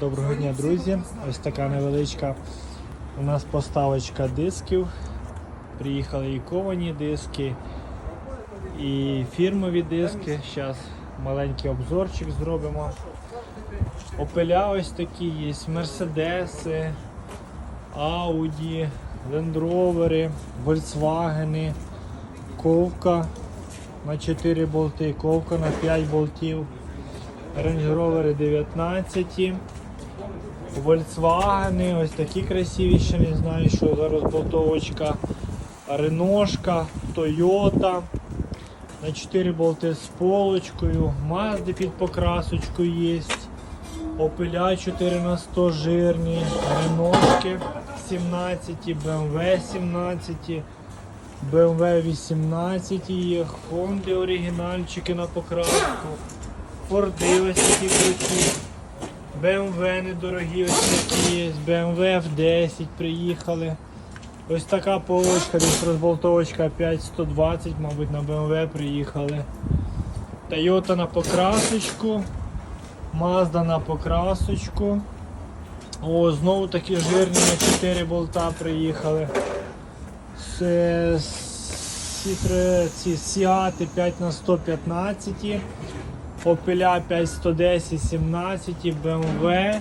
Доброго дня, друзі. Ось така невеличка у нас поставочка дисків. Приїхали і ковані диски, і фірмові диски. Зараз маленький обзорчик зробимо. Опеля ось такі є, Мерседеси, Ауді, Лендровери, Volkswagen, Ковка на 4 болти, Ковка на 5 болтів. Range Rover 19. Volkswagen, ось такі красиві, ще не знаю, що зараз болтовочка. Реношка, Toyota. На 4 болти з полочкою. Mazda під покрасочку є. Опеля 4 на 100 жирні, Реношки 17, BMW 17, BMW 18 є, Honda оригінальчики на покраску. Форди ось такі круті. BMW недорогі ось такі є. BMW F10 приїхали. Ось така полочка, десь розболтовочка 5120, мабуть, на BMW приїхали. Toyota на покрасочку. Mazda на покрасочку. О, знову такі жирні на 4 болта приїхали. Сіати 5 на 115. Opel 5110 17, BMW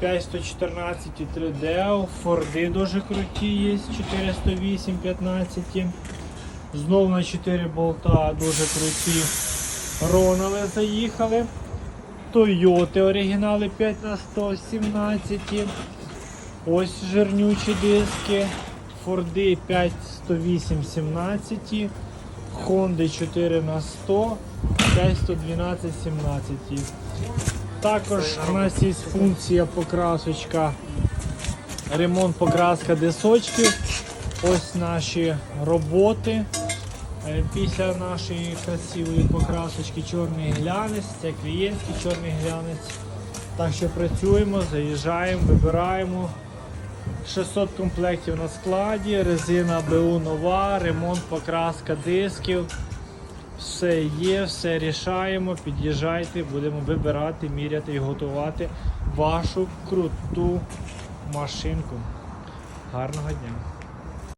5114 3D, Форди дуже круті є, 408 15. Знову на 4 болта дуже круті. Ронали заїхали. Toyota оригінали 5 на 117. Ось жирнючі диски. Форди 5 108 17. Honda 4 на 100, 5 112 17. Також у нас є функція покрасочка, ремонт покраска дисочків. Ось наші роботи. Е, Після нашої красивої покрасочки чорний глянець, це клієнтський чорний глянець. Так що працюємо, заїжджаємо, вибираємо. 600 комплектів на складі, резина БУ нова, ремонт, покраска дисків. Все є, все рішаємо. Під'їжджайте, будемо вибирати, міряти і готувати вашу круту машинку. Гарного дня!